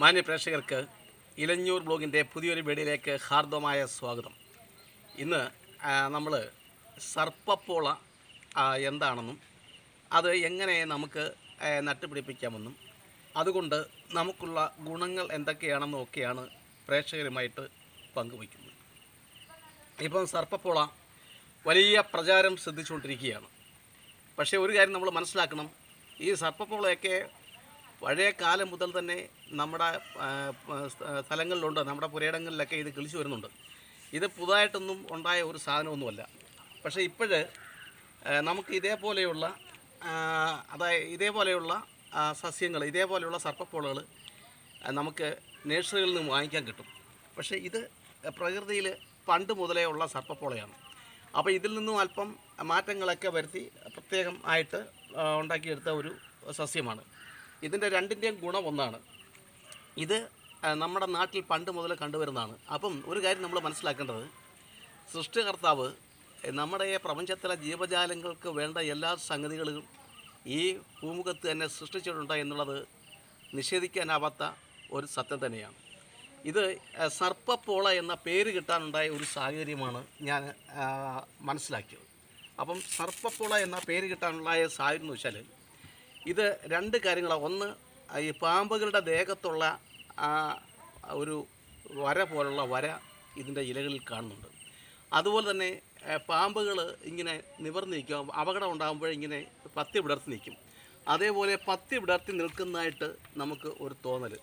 മാന്യ പ്രേക്ഷകർക്ക് ഇലഞ്ഞൂർ ബ്ലോഗിന്റെ പുതിയൊരു വീഡിയോയിലേക്ക് ഹാർദമായ സ്വാഗതം. ഇന്ന് നമ്മൾ സർപ്പപ്പോള എന്താണെന്നും അത് എങ്ങനെ നമുക്ക് നട്ടുപിടിപ്പിക്കാമെന്നും അതുകൊണ്ട് നമുക്കുള്ള ഗുണങ്ങൾ എന്തൊക്കെയാണെന്നും ഒക്കെയാണ് പ്രേക്ഷകരുമായിട്ട് പങ്കുവയ്ക്കുന്നത്. ഇപ്പം സർപ്പപ്പോള വലിയ പ്രചാരം ശ്രദ്ധിച്ചുകൊണ്ടിരിക്കുകയാണ്. പക്ഷേ ഒരു കാര്യം നമ്മൾ മനസ്സിലാക്കണം. ഈ സർപ്പപ്പോളയൊക്കെ പഴയ കാലം മുതൽ തന്നെ നമ്മുടെ സ്ഥലങ്ങളിലുണ്ട്. നമ്മുടെ പുരയിടങ്ങളിലൊക്കെ ഇത് കിളിച്ചു വരുന്നുണ്ട്. ഇത് പുതുതായിട്ടൊന്നും ഉണ്ടായ ഒരു സാധനമൊന്നുമല്ല. പക്ഷേ ഇപ്പോഴ് നമുക്ക് ഇതേപോലെയുള്ള അതായത് ഇതേപോലെയുള്ള സസ്യങ്ങൾ ഇതേപോലെയുള്ള സർപ്പപ്പോളകൾ നമുക്ക് നേഴ്സറികളിൽ നിന്ന് വാങ്ങിക്കാൻ കിട്ടും. പക്ഷേ ഇത് പ്രകൃതിയിൽ പണ്ട് മുതലേ ഉള്ള സർപ്പപ്പോളയാണ്. അപ്പോൾ ഇതിൽ നിന്നും അല്പം മാറ്റങ്ങളൊക്കെ വരുത്തി പ്രത്യേകം ആയിട്ട് ഉണ്ടാക്കിയെടുത്ത ഒരു സസ്യമാണ്. ഇതിന്റെ രണ്ടിന്റെയും ഗുണം ഒന്നാണ്. ഇത് നമ്മുടെ നാട്ടിൽ പണ്ട് മുതൽ കണ്ടുവരുന്നതാണ്. അപ്പം ഒരു കാര്യം നമ്മൾ മനസ്സിലാക്കേണ്ടത് സൃഷ്ടികർത്താവ് നമ്മുടെ ഈ പ്രപഞ്ചത്തിലെ ജീവജാലങ്ങൾക്ക് വേണ്ട എല്ലാ സംഗതികളും ഈ ഭൂമുഖത്ത് തന്നെ സൃഷ്ടിച്ചിട്ടുണ്ട് എന്നുള്ളത് നിഷേധിക്കാനാവാത്ത ഒരു സത്യം തന്നെയാണ്. ഇത് സർപ്പപ്പോള എന്ന പേര് കിട്ടാനുണ്ടായ ഒരു സാഹചര്യമാണ് ഞാൻ മനസ്സിലാക്കിയത്. അപ്പം സർപ്പപ്പോള എന്ന പേര് കിട്ടാനുണ്ടായ സാഹചര്യം എന്ന് വെച്ചാൽ ഇത് രണ്ട് കാര്യങ്ങളാണ് ഒന്ന് ഈ പാമ്പുകളുടെ ദേഹത്തുള്ള ആ ഒരു വര പോലുള്ള വര ഇതിന്റെ ഇലകളിൽ കാണുന്നുണ്ട്. അതുപോലെ തന്നെ പാമ്പുകൾ ഇങ്ങനെ നിവർന്ന് നിൽക്കും. അപകടം ഉണ്ടാകുമ്പോൾ ഇങ്ങനെ പത്തി വിടർത്തി നിൽക്കും. അതേപോലെ പത്തി വിടർത്തി നിൽക്കുന്നതായിട്ട് നമുക്ക് ഒരു തോന്നൽ.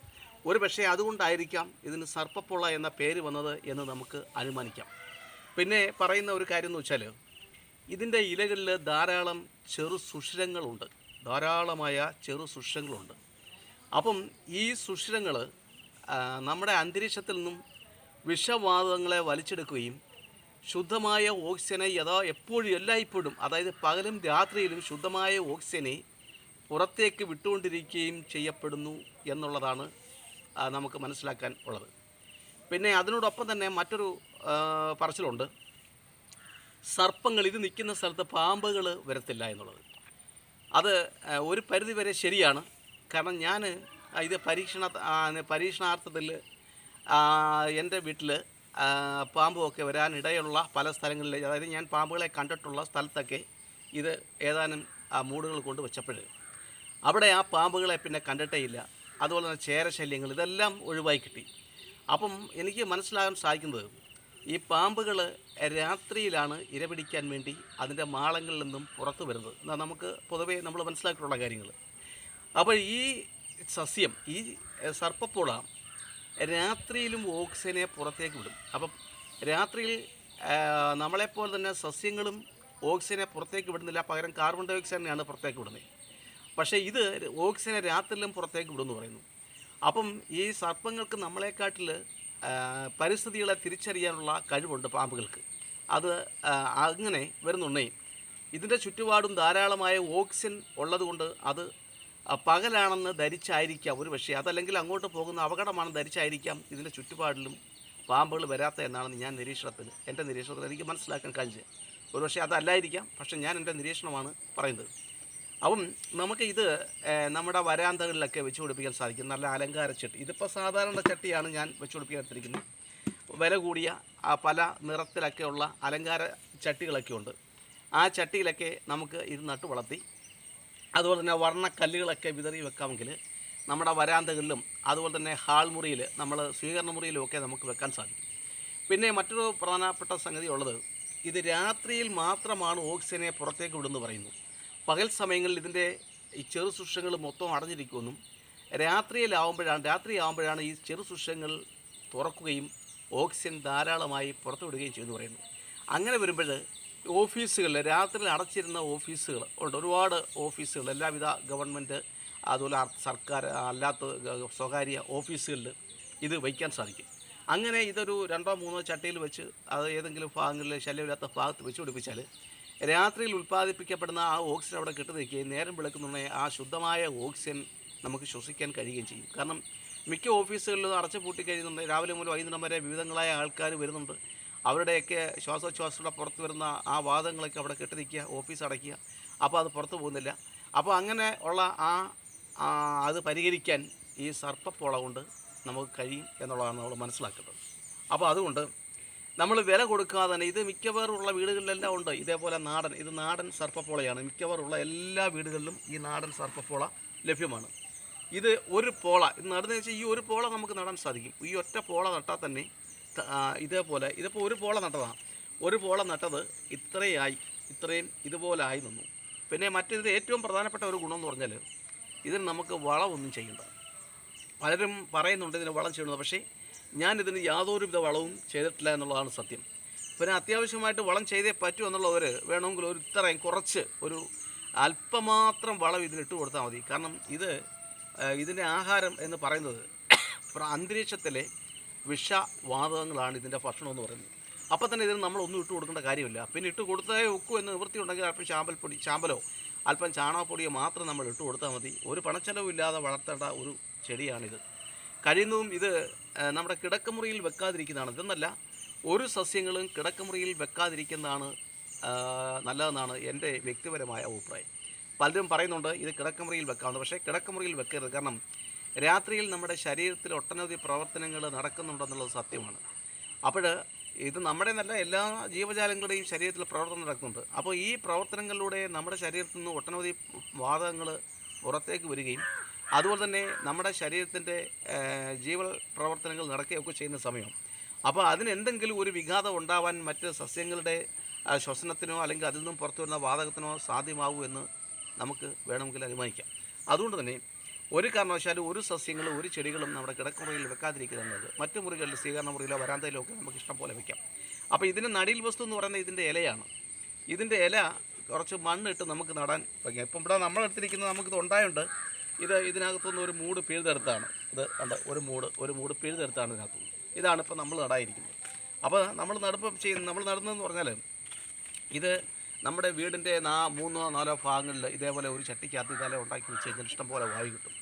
ഒരു പക്ഷേ അതുകൊണ്ടായിരിക്കാം ഇതിന് സർപ്പപ്പുള്ള എന്ന പേര് വന്നത് എന്ന് നമുക്ക് അനുമാനിക്കാം. പിന്നെ പറയുന്ന ഒരു കാര്യം എന്ന് വെച്ചാൽ ഇതിന്റെ ഇലകളിൽ ധാരാളം ചെറു സുഷിരങ്ങളുണ്ട്. ധാരാളമായ ചെറു സുഷിരങ്ങളുണ്ട്. അപ്പം ഈ സുഷിരങ്ങൾ നമ്മുടെ അന്തരീക്ഷത്തിൽ നിന്നും വിഷവാതകങ്ങളെ വലിച്ചെടുക്കുകയും ശുദ്ധമായ ഓക്സിജനെ യഥാ എപ്പോഴും എല്ലായ്പ്പോഴും അതായത് പകലും രാത്രിയിലും ശുദ്ധമായ ഓക്സിജനെ പുറത്തേക്ക് വിട്ടുകൊണ്ടിരിക്കുകയും ചെയ്യപ്പെടുന്നു എന്നുള്ളതാണ് നമുക്ക് മനസ്സിലാക്കാൻ ഉള്ളത്. പിന്നെ അതിനോടൊപ്പം തന്നെ മറ്റൊരു പറച്ചിലുണ്ട്. സർപ്പങ്ങൾ ഇത് നിൽക്കുന്ന സ്ഥലത്ത് പാമ്പുകൾ വരത്തില്ല എന്നുള്ളത്. അത് ഒരു പരിധി വരെ ശരിയാണ്. കാരണം ഞാൻ ഇത് പരീക്ഷണ പരീക്ഷണാർത്ഥത്തിൽ എന്റെ വീട്ടിൽ പാമ്പുമൊക്കെ വരാനിടയുള്ള പല സ്ഥലങ്ങളിൽ അതായത് ഞാൻ പാമ്പുകളെ കണ്ടിട്ടുള്ള സ്ഥലത്തൊക്കെ ഇത് ഏതാനും ആ മൂടുകൾ കൊണ്ട് വെച്ചപ്പോൾ അവിടെ ആ പാമ്പുകളെ പിന്നെ കണ്ടിട്ടേ ഇല്ല. അതുപോലെ തന്നെ ചേരശല്യങ്ങൾ ഇതെല്ലാം ഒഴിവായി കിട്ടി. അപ്പം എനിക്ക് മനസ്സിലാകാൻ സാധിക്കുന്നത് ഈ പാമ്പുകൾ രാത്രിയിലാണ് ഇരപിടിക്കാൻ വേണ്ടി അതിന്റെ മാളങ്ങളിൽ നിന്നും പുറത്തു വരുന്നത്. എന്നാൽ നമുക്ക് പൊതുവേ നമ്മൾ മനസ്സിലാക്കിയിട്ടുള്ള കാര്യങ്ങൾ. അപ്പോൾ ഈ സസ്യം ഈ സർപ്പപ്പുള രാത്രിയിലും ഓക്സിജനെ പുറത്തേക്ക് വിടും. അപ്പം രാത്രിയിൽ നമ്മളെപ്പോലെ തന്നെ സസ്യങ്ങളും ഓക്സിജനെ പുറത്തേക്ക് വിടുന്നില്ല. പകരം കാർബൺ ഡൈ ഓക്സൈഡിനെയാണ് പുറത്തേക്ക് വിടുന്നത്. പക്ഷേ ഇത് ഓക്സിജനെ രാത്രിയിലും പുറത്തേക്ക് വിടുമെന്ന് പറയുന്നു. അപ്പം ഈ സർപ്പങ്ങൾക്ക് നമ്മളെക്കാട്ടിൽ പരിസ്ഥിതികളെ തിരിച്ചറിയാനുള്ള കഴിവുണ്ട് പാമ്പുകൾക്ക്. അത് അങ്ങനെ വരുന്നുണ്ടേ ഇതിന്റെ ചുറ്റുപാടും ധാരാളമായ ഓക്സിജൻ ഉള്ളതുകൊണ്ട് അത് പകലാണെന്ന് ധരിച്ചായിരിക്കാം ഒരു പക്ഷേ. അതല്ലെങ്കിൽ അങ്ങോട്ട് പോകുന്ന അപകടമാണെന്ന് ധരിച്ചായിരിക്കാം ഇതിന്റെ ചുറ്റുപാടിലും പാമ്പുകൾ വരാത്ത എന്നാണ് ഞാൻ നിരീക്ഷണത്തിൽ എന്റെ നിരീക്ഷണത്തിൽ എനിക്ക് മനസ്സിലാക്കാൻ കഴിഞ്ഞത്. ഒരു പക്ഷേ അതല്ലായിരിക്കാം പക്ഷേ ഞാൻ എന്റെ നിരീക്ഷണമാണ് പറയുന്നത്. അപ്പം നമുക്ക് ഇത് നമ്മുടെ വരാന്തകളിലൊക്കെ വെച്ച് പിടിപ്പിക്കാൻ സാധിക്കും. നല്ല അലങ്കാര ചട്ടി. ഇതിപ്പോൾ സാധാരണ ചട്ടിയാണ് ഞാൻ വെച്ച് പിടിപ്പിക്കാൻ വില കൂടിയ പല നിറത്തിലൊക്കെയുള്ള അലങ്കാര ചട്ടികളൊക്കെ ഉണ്ട്. ആ ചട്ടിയിലൊക്കെ നമുക്ക് ഇത് നട്ട് വളർത്തി അതുപോലെ തന്നെ വർണക്കല്ലുകളൊക്കെ വിതറി വെക്കാമെങ്കിൽ നമ്മുടെ വരാന്തകളിലും അതുപോലെ തന്നെ ഹാൾ മുറിയിൽ നമ്മൾ സ്വീകരണ മുറിയിലും ഒക്കെ നമുക്ക് വെക്കാൻ സാധിക്കും. പിന്നെ മറ്റൊരു പ്രധാനപ്പെട്ട സംഗതി ഉള്ളത് ഇത് രാത്രിയിൽ മാത്രമാണ് ഓക്സിജനെ പുറത്തേക്ക് വിടുന്നു പറയുന്നു. പകൽ സമയങ്ങളിൽ ഇതിന്റെ ഈ ചെറു സുഷങ്ങൾ മൊത്തം അടഞ്ഞിരിക്കുമെന്നും രാത്രിയിലാവുമ്പോഴാണ് രാത്രിയാവുമ്പോഴാണ് ഈ ചെറു സുഷങ്ങൾ തുറക്കുകയും ഓക്സിജൻ ധാരാളമായി പുറത്തുവിടുകയും വിടുകയും ചെയ്യുന്നു പറയുന്നു. അങ്ങനെ വരുമ്പോൾ ഓഫീസുകളിൽ രാത്രിയിൽ അടച്ചിരുന്ന ഓഫീസുകൾ ഉണ്ട് ഒരുപാട് ഓഫീസുകൾ എല്ലാവിധ ഗവൺമെന്റ് അതുപോലെ സർക്കാർ അല്ലാത്ത സ്വകാര്യ ഓഫീസുകളിൽ ഇത് വയ്ക്കാൻ സാധിക്കും. അങ്ങനെ ഇതൊരു രണ്ടോ മൂന്നോ ചട്ടയിൽ വെച്ച് അത് ഏതെങ്കിലും ഭാഗങ്ങളിൽ ശല്യമില്ലാത്ത ഭാഗത്ത് വെച്ച് പിടിപ്പിച്ചാൽ രാത്രിയിൽ ഉൽപ്പാദിപ്പിക്കപ്പെടുന്ന ആ ഓക്സിജൻ അവിടെ കിട്ടുന്നിരിക്കുകയും നേരം വിളക്കുന്നുണ്ടെങ്കിൽ ആ ശുദ്ധമായ ഓക്സിജൻ നമുക്ക് ശ്വസിക്കാൻ കഴിയുകയും ചെയ്യും. കാരണം മിക്ക ഓഫീസുകളിലും അടച്ചു പൂട്ടി കഴിയുന്നുണ്ട്. രാവിലെ മുതൽ വൈകുന്നേരം വരെ വിവിധങ്ങളായ ആൾക്കാർ വരുന്നുണ്ട്. അവരുടെയൊക്കെ ശ്വാസോച്ഛ്വാസത്തിലൂടെ പുറത്ത് വരുന്ന ആ വാദങ്ങളൊക്കെ അവിടെ കെട്ടി നിൽക്കുക ഓഫീസ് അടയ്ക്കുക. അപ്പോൾ അത് പുറത്തു പോകുന്നില്ല. അപ്പോൾ അങ്ങനെ ഉള്ള ആ, അത് പരിഹരിക്കാൻ ഈ സർപ്പപ്പോള കൊണ്ട് നമുക്ക് കഴിയും എന്നുള്ളതാണ് നമ്മൾ മനസ്സിലാക്കുന്നത് അപ്പോൾ അതുകൊണ്ട് നമ്മൾ വില കൊടുക്കാതെ തന്നെ ഇത് മിക്കവാറുള്ള വീടുകളിലെല്ലാം ഉണ്ട്. ഇതേപോലെ നാടൻ ഇത് നാടൻ സർപ്പപ്പോളയാണ്. മിക്കവാറുള്ള എല്ലാ വീടുകളിലും ഈ നാടൻ സർപ്പപ്പോള ലഭ്യമാണ്. ഇത് ഒരു പോള ഇത് നടന്നു വെച്ചാൽ ഈ ഒരു പോള നമുക്ക് നടാൻ സാധിക്കും. ഈ ഒറ്റ പോള നട്ടാൽ തന്നെ ഇതേപോലെ ഇതിപ്പോൾ ഒരു പോള നട്ടതാണ് ഒരു പോള നട്ടത് ഇത്രയായി ഇത്രയും ഇതുപോലെ ആയി നിന്നു. പിന്നെ മറ്റേതിൽ ഏറ്റവും പ്രധാനപ്പെട്ട ഒരു ഗുണം എന്ന് പറഞ്ഞാൽ ഇതിന് നമുക്ക് വളമൊന്നും ചെയ്യേണ്ട. പലരും പറയുന്നുണ്ട് ഇതിന് വളം ചെയ്യണമെന്ന് പക്ഷേ ഞാനിതിന് യാതൊരുവിധ വളവും ചെയ്തിട്ടില്ല എന്നുള്ളതാണ് സത്യം. പിന്നെ അത്യാവശ്യമായിട്ട് വളം ചെയ്തേ പറ്റൂ എന്നുള്ളവർ വേണമെങ്കിൽ ഒരു ഇത്രയും കുറച്ച് ഒരു അല്പമാത്രം വളം ഇതിനിട്ട് കൊടുത്താൽ മതി. കാരണം ഇത് ഇതിന്റെ ആഹാരം എന്ന് പറയുന്നത് അന്തരീക്ഷത്തിലെ വിഷവാതകങ്ങളാണ് ഇതിന്റെ ഭക്ഷണം എന്ന് പറയുന്നത്. അപ്പോൾ തന്നെ ഇതിന് നമ്മൾ ഒന്നും ഇട്ട് കൊടുക്കേണ്ട കാര്യമില്ല. പിന്നെ ഇട്ട് കൊടുത്തേ ഒക്കു എന്ന് നിവൃത്തി ഉണ്ടെങ്കിൽ അല്പം ചാമ്പൽപ്പൊടി ചാമ്പലോ അല്പം ചാണകപ്പൊടിയോ മാത്രം നമ്മൾ ഇട്ട് കൊടുത്താൽ മതി. ഒരു പണച്ചെലവില്ലാതെ വളർത്തേണ്ട ഒരു ചെടിയാണിത്. കഴിയുന്നതും ഇത് നമ്മുടെ കിടക്കമുറിയിൽ വെക്കാതിരിക്കുന്നതാണ്. ഇതെന്നല്ല ഒരു സസ്യങ്ങളും കിടക്കമുറിയിൽ വെക്കാതിരിക്കുന്നതാണ് നല്ലതെന്നാണ് എന്റെ വ്യക്തിപരമായ അഭിപ്രായം. പലരും പറയുന്നുണ്ട് ഇത് കിടക്കമുറിയിൽ വെക്കാമെന്ന്. പക്ഷേ കിടക്കമുറിയിൽ വെക്കരുത്. കാരണം രാത്രിയിൽ നമ്മുടെ ശരീരത്തിൽ ഒട്ടനവധി പ്രവർത്തനങ്ങൾ നടക്കുന്നുണ്ടെന്നുള്ളത് സത്യമാണ്. അപ്പോൾ ഇത് നമ്മുടെ നല്ല എല്ലാ ജീവജാലങ്ങളുടെയും ശരീരത്തിൽ പ്രവർത്തനം നടക്കുന്നുണ്ട്. അപ്പോൾ ഈ പ്രവർത്തനങ്ങളിലൂടെ നമ്മുടെ ശരീരത്തിൽ നിന്ന് ഒട്ടനവധി വാതകങ്ങൾ പുറത്തേക്ക് വരികയും അതുപോലെ തന്നെ നമ്മുടെ ശരീരത്തിന്റെ ജീവൽ പ്രവർത്തനങ്ങൾ നടക്കുകയൊക്കെ ചെയ്യുന്ന സമയം. അപ്പോൾ അതിന് എന്തെങ്കിലും ഒരു വിഘാതം ഉണ്ടാവാൻ മറ്റ് സസ്യങ്ങളുടെ ശ്വസനത്തിനോ അല്ലെങ്കിൽ അതിൽ നിന്നും പുറത്തു വരുന്ന വാതകത്തിനോ സാധ്യമാവൂ എന്ന് നമുക്ക് വേണമെങ്കിൽ അനുമാനിക്കാം. അതുകൊണ്ട് തന്നെ ഒരു കാരണവശാലും ഒരു സസ്യങ്ങളും ഒരു ചെടികളും നമ്മുടെ കിടക്കുറയിൽ വെക്കാതിരിക്കുന്നത് മറ്റു മുറികളിൽ സ്വീകരണ മുറിയിലോ വരാന്തയിലോ ഒക്കെ നമുക്ക് ഇഷ്ടം പോലെ വെക്കാം. അപ്പോൾ ഇതിന്റെ നടിയിൽ വസ്തു എന്ന് പറയുന്നത് ഇതിന്റെ ഇലയാണ്. ഇതിന്റെ ഇല കുറച്ച് മണ്ണിട്ട് നമുക്ക് നടാൻ വയ്ക്കാം ഇപ്പം ഇവിടെ നമ്മളെടുത്തിരിക്കുന്നത് നമുക്കിത് ഉണ്ടായുണ്ട് ഇത് ഇതിനകത്തുനിന്ന് ഒരു മൂട് പിഴുതെടുത്താണ്. ഇത് ഉണ്ട് ഒരു മൂട് ഒരു മൂട് പിഴുതെടുത്താണ് ഇതിനകത്തുനിന്ന് ഇതാണ് ഇപ്പോൾ നമ്മൾ നടായിരിക്കുന്നത് അപ്പോൾ നമ്മൾ നടുപ്പം ചെയ്യുന്ന നമ്മൾ നടുന്നതെന്ന് പറഞ്ഞാൽ ഇത് നമ്മുടെ വീടിന്റെ നാ മൂന്നോ നാലോ ഭാഗങ്ങളിൽ ഇതേപോലെ ഒരു ചട്ടിക്കകത്ത് ഇതേപോലെ ഉണ്ടാക്കി വെച്ച് കഴിഞ്ഞാൽ ഇഷ്ടംപോലെ വായു കിട്ടും.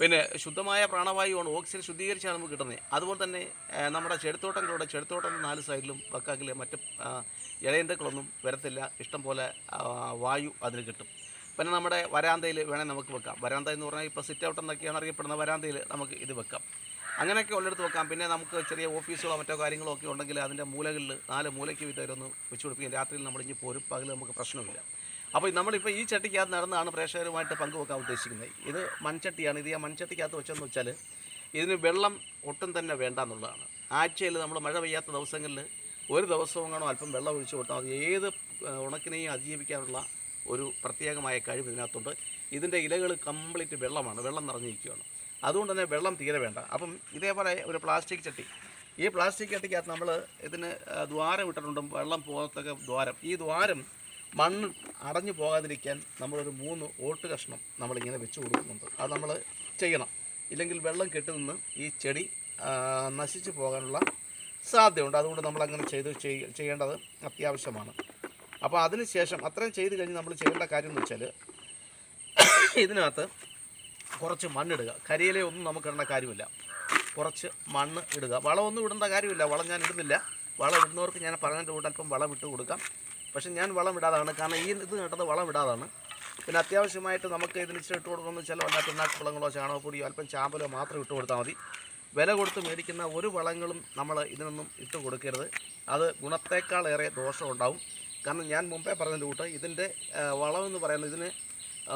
പിന്നെ ശുദ്ധമായ പ്രാണവായുവാണ് ഓക്സിജൻ ശുദ്ധീകരിച്ചാണ് നമുക്ക് കിട്ടുന്നത്. അതുപോലെ തന്നെ നമ്മുടെ ചെടുത്തോട്ടങ്ങളുടെ ചെടുത്തോട്ടം നാല് സൈഡിലും വെക്കാക്കിൽ മറ്റ് ആ, ഇഴയന്തക്കളൊന്നും വരത്തില്ല. ഇഷ്ടം പോലെ ആ, വായു അതിന് കിട്ടും. പിന്നെ നമ്മുടെ വരാന്തയിൽ വേണേൽ നമുക്ക് വെക്കാം. വരാന്ത എന്ന് പറഞ്ഞാൽ ഇപ്പോൾ സിറ്റ് ഔട്ട് എന്നൊക്കെയാണ് അറിയപ്പെടുന്ന വരാന്തയിൽ നമുക്ക് ഇത് വെക്കാം. അങ്ങനെയൊക്കെ ഉള്ളിടത്ത് വെക്കാം. പിന്നെ നമുക്ക് ചെറിയ ഓഫീസുകളോ മറ്റോ കാര്യങ്ങളോ ഒക്കെ ഉണ്ടെങ്കിൽ അതിന്റെ മൂലകളിൽ നാല് മൂലയ്ക്ക് ഒന്ന് വെച്ച് കൊടുക്കുകയും രാത്രിയിൽ നമ്മളിഞ്ഞ് പോരും. പകൽ നമുക്ക് പ്രശ്നമില്ല. അപ്പോൾ നമ്മളിപ്പോൾ ഈ ചട്ടിക്കകത്ത് നടന്നാണ് പ്രേക്ഷകരുമായിട്ട് പങ്കുവെക്കാൻ ഉദ്ദേശിക്കുന്നത്. ഇത് മൺചട്ടിയാണ്. ഇത് ആ മൺചട്ടിക്കകത്ത് വെച്ചതെന്ന് വെച്ചാൽ ഇതിന് വെള്ളം ഒട്ടും തന്നെ വേണ്ട എന്നുള്ളതാണ്. ആഴ്ചയിൽ നമ്മൾ മഴ പെയ്യാത്ത ദിവസങ്ങളിൽ ഒരു ദിവസവും കാണോ അല്പം വെള്ളം ഒഴിച്ചു കൊടുത്താൽ അത് ഏത് ഉണക്കിനെയും അതിജീവിക്കാനുള്ള ഒരു പ്രത്യേകമായ കഴിവ് ഇതിനകത്തുണ്ട്. ഇതിന്റെ ഇലകൾ കംപ്ലീറ്റ് വെള്ളമാണ്. വെള്ളം നിറഞ്ഞിരിക്കുകയാണ്. അതുകൊണ്ട് തന്നെ വെള്ളം തീരെ വേണ്ട. അപ്പം ഇതേപോലെ ഒരു പ്ലാസ്റ്റിക് ചട്ടി. ഈ പ്ലാസ്റ്റിക് ചട്ടിക്കകത്ത് നമ്മൾ ഇതിന് ദ്വാരം ഇട്ടിട്ടുണ്ട്. വെള്ളം പോകത്തൊക്കെ ദ്വാരം. ഈ ദ്വാരം മണ്ണ് അടഞ്ഞു പോകാതിരിക്കാൻ നമ്മളൊരു മൂന്ന് ഓട്ട് കഷ്ണം നമ്മളിങ്ങനെ വെച്ച് കൊടുക്കുന്നുണ്ട്. അത് നമ്മൾ ചെയ്യണം. ഇല്ലെങ്കിൽ വെള്ളം കെട്ടി നിന്ന് ഈ ചെടി നശിച്ചു പോകാനുള്ള സാധ്യതയുണ്ട്. അതുകൊണ്ട് നമ്മളങ്ങനെ ചെയ്ത് ചെയ്യ- ചെയ്യേണ്ടത് അത്യാവശ്യമാണ്. അപ്പോൾ അതിന് ശേഷം അത്രയും ചെയ്ത് കഴിഞ്ഞ് നമ്മൾ ചെയ്യേണ്ട കാര്യം എന്ന് വെച്ചാൽ ഇതിനകത്ത് കുറച്ച് മണ്ണിടുക. കരിയിലെ ഒന്നും നമുക്ക് ഇടേണ്ട കാര്യമില്ല. കുറച്ച് മണ്ണ് ഇടുക. വളമൊന്നും ഇടേണ്ട കാര്യമില്ല. വളം ഞാൻ ഇടുന്നില്ല. വളം ഇടുന്നവർക്ക് ഞാൻ പറഞ്ഞതിന്റെ കൂടെ അല്പം വളം ഇട്ട് കൊടുക്കാം. പക്ഷേ ഞാൻ വളം ഇടാതാണ്. കാരണം ഈ ഇത് നട്ടത് വളം ഇടാതാണ്. പിന്നെ അത്യാവശ്യമായിട്ട് നമുക്ക് ഇതിന് ഇച്ചിരി ഇട്ട് കൊടുക്കുന്നത് വെച്ചാൽ വല്ല പിണ്ണാക്ക് വളങ്ങളോ ചാണകപ്പൊടിയോ അല്പം ചാമ്പലോ മാത്രം ഇട്ട് കൊടുത്താൽ മതി. വില കൊടുത്ത് മേടിക്കുന്ന ഒരു വളങ്ങളും നമ്മൾ ഇതിനൊന്നും ഇട്ട് കൊടുക്കരുത്. അത് ഗുണത്തേക്കാളേറെ ദോഷമുണ്ടാവും. കാരണം ഞാൻ മുമ്പേ പറഞ്ഞതിന്റെ കൂട്ട് ഇതിന്റെ വളമെന്ന് പറയുന്നത് ഇതിന്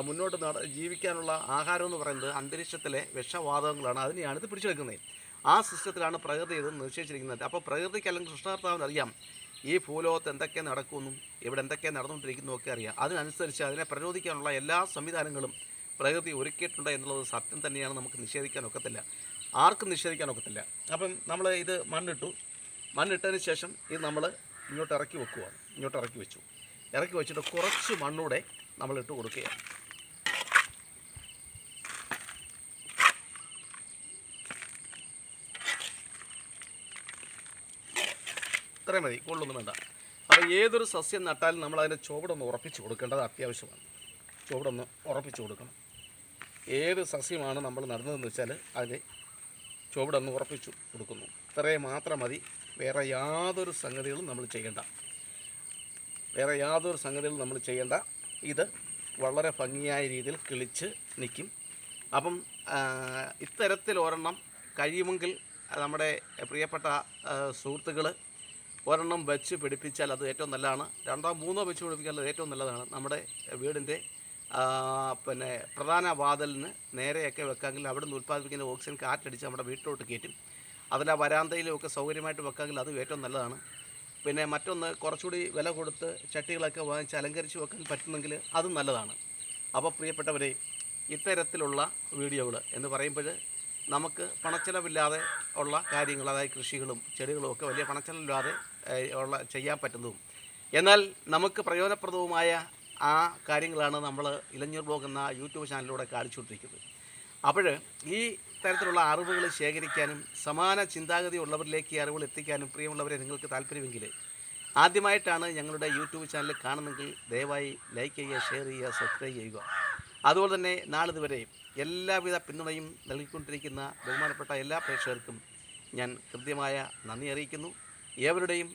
മുന്നോട്ട് നട ജീവിക്കാനുള്ള ആഹാരം എന്ന് പറയുന്നത് അന്തരീക്ഷത്തിലെ വിഷവാതകങ്ങളാണ്. അതിനെയാണ് ഇത് പിടിച്ചെടുക്കുന്നത്. ആ സിസ്റ്റത്തിലാണ് പ്രകൃതി ഇത് നിശ്ചയിച്ചിരിക്കുന്നത്. അപ്പോൾ പ്രകൃതിക്ക് അല്ലെങ്കിൽ കൃഷ്ണകർത്താവിന് അറിയാം ഈ ഭൂലോകത്ത് എന്തൊക്കെ നടക്കുമെന്നും ഇവിടെ എന്തൊക്കെ നടന്നുകൊണ്ടിരിക്കുന്നു ഒക്കെ അറിയാം. അതിനനുസരിച്ച് അതിനെ പ്രതിരോധിക്കാനുള്ള എല്ലാ സംവിധാനങ്ങളും പ്രകൃതി ഒരുക്കിയിട്ടുണ്ട് എന്നുള്ളത് സത്യം തന്നെയാണ്. നമുക്ക് നിഷേധിക്കാൻ ഒക്കത്തില്ല. ആർക്കും നിഷേധിക്കാൻ ഒക്കത്തില്ല. അപ്പം നമ്മൾ ഇത് മണ്ണിട്ടു. മണ്ണിട്ടതിന് ശേഷം ഇത് നമ്മൾ ഇങ്ങോട്ട് ഇറക്കി വെക്കുവാണ്. ഇങ്ങോട്ട് ഇറക്കി വെച്ചു. ഇറക്കി വെച്ചിട്ട് കുറച്ച് മണ്ണൂടെ നമ്മൾ ഇട്ട് കൊടുക്കുകയാണ്. ഇത്രയും മതി കൂടുതലൊന്നും വേണ്ട. അപ്പോൾ ഏതൊരു സസ്യം നട്ടാലും നമ്മൾ അതിന്റെ ചുവടൊന്ന് ഉറപ്പിച്ച് കൊടുക്കേണ്ടത് അത്യാവശ്യമാണ്. ചുവടൊന്ന് ഉറപ്പിച്ച് കൊടുക്കണം. ഏത് സസ്യമാണ് നമ്മൾ നടുന്നതെന്ന് വെച്ചാൽ അതിന്റെ ചുവടൊന്ന് ഉറപ്പിച്ച് കൊടുക്കുന്നു. ഇത്രയും മാത്രം മതി. വേറെ യാതൊരു സംഗതികളും നമ്മൾ ചെയ്യേണ്ട. വേറെ യാതൊരു സംഗതികളും നമ്മൾ ചെയ്യേണ്ട. ഇത് വളരെ ഭംഗിയായ രീതിയിൽ കിളിച്ച് നിൽക്കും. അപ്പം ഇത്തരത്തിൽ ഒരെണ്ണം കഴിയുമെങ്കിൽ നമ്മുടെ പ്രിയപ്പെട്ട സുഹൃത്തുക്കൾ ഒരെണ്ണം വെച്ച് പിടിപ്പിച്ചാൽ അത് ഏറ്റവും നല്ലതാണ്. രണ്ടോ മൂന്നോ വെച്ച് പിടിപ്പിച്ചാൽ അത് ഏറ്റവും നല്ലതാണ്. നമ്മുടെ വീടിന്റെ പിന്നെ പ്രധാന വാതിലിന് നേരെയൊക്കെ വെക്കാമെങ്കിൽ അവിടെ നിന്ന് ഉൽപ്പാദിപ്പിക്കുന്ന ഓക്സിജൻ കാറ്റടിച്ച് നമ്മുടെ വീട്ടിലോട്ട് കയറ്റും. അതിൽ ആ വരാന്തയിലും ഒക്കെ സൗകര്യമായിട്ട് വെക്കാമെങ്കിൽ അത് ഏറ്റവും നല്ലതാണ്. പിന്നെ മറ്റൊന്ന് കുറച്ചുകൂടി വില കൊടുത്ത് ചട്ടികളൊക്കെ വാങ്ങിച്ച് അലങ്കരിച്ച് വെക്കാൻ പറ്റുമെങ്കിൽ അതും നല്ലതാണ്. അപ്പോൾ പ്രിയപ്പെട്ടവരെ ഇത്തരത്തിലുള്ള വീഡിയോകൾ എന്ന് പറയുമ്പോൾ നമുക്ക് പണച്ചെലവില്ലാതെ ഉള്ള കാര്യങ്ങൾ അതായത് കൃഷികളും ചെടികളും ഒക്കെ വലിയ പണച്ചെലവില്ലാതെ ഉള്ള ചെയ്യാൻ പറ്റുന്നതും. എന്നാൽ നമുക്ക് പ്രയോജനപ്രദവുമായ ആ കാര്യങ്ങളാണ് നമ്മൾ ഇലഞ്ഞൂർ ബ്ലോഗ് എന്ന യൂട്യൂബ് ചാനലിലൂടെ കാണിച്ചുകൊണ്ടിരിക്കുന്നത്. അപ്പോൾ ഈ തരത്തിലുള്ള അറിവുകൾ ശേഖരിക്കാനും സമാന ചിന്താഗതി ഉള്ളവരിലേക്ക് ഈ അറിവുകൾ എത്തിക്കാനും പ്രിയമുള്ളവരെ നിങ്ങൾക്ക് താല്പര്യമെങ്കിൽ ആദ്യമായിട്ടാണ് ഞങ്ങളുടെ യൂട്യൂബ് ചാനൽ കാണുന്നെങ്കിൽ ദയവായി ലൈക്ക് ചെയ്യുക ഷെയർ ചെയ്യുക സബ്സ്ക്രൈബ് ചെയ്യുക. അതുപോലെ തന്നെ നാളിതുവരെ എല്ലാവിധ പിന്തുണയും നൽകിക്കൊണ്ടിരിക്കുന്ന ബഹുമാനപ്പെട്ട എല്ലാ പ്രേക്ഷകർക്കും ഞാൻ കൃത്യമായ നന്ദി അറിയിക്കുന്നു. ഏവരുടെയും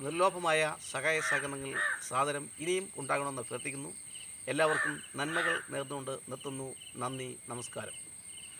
നിർലോഭമായ സഹായ സഹകരണങ്ങൾ സാദരം ഇനിയും ഉണ്ടാകണമെന്ന് അഭ്യർത്ഥിക്കുന്നു. എല്ലാവർക്കും നന്മകൾ നേർന്നുകൊണ്ട് നിർത്തുന്നു. നന്ദി നമസ്കാരം.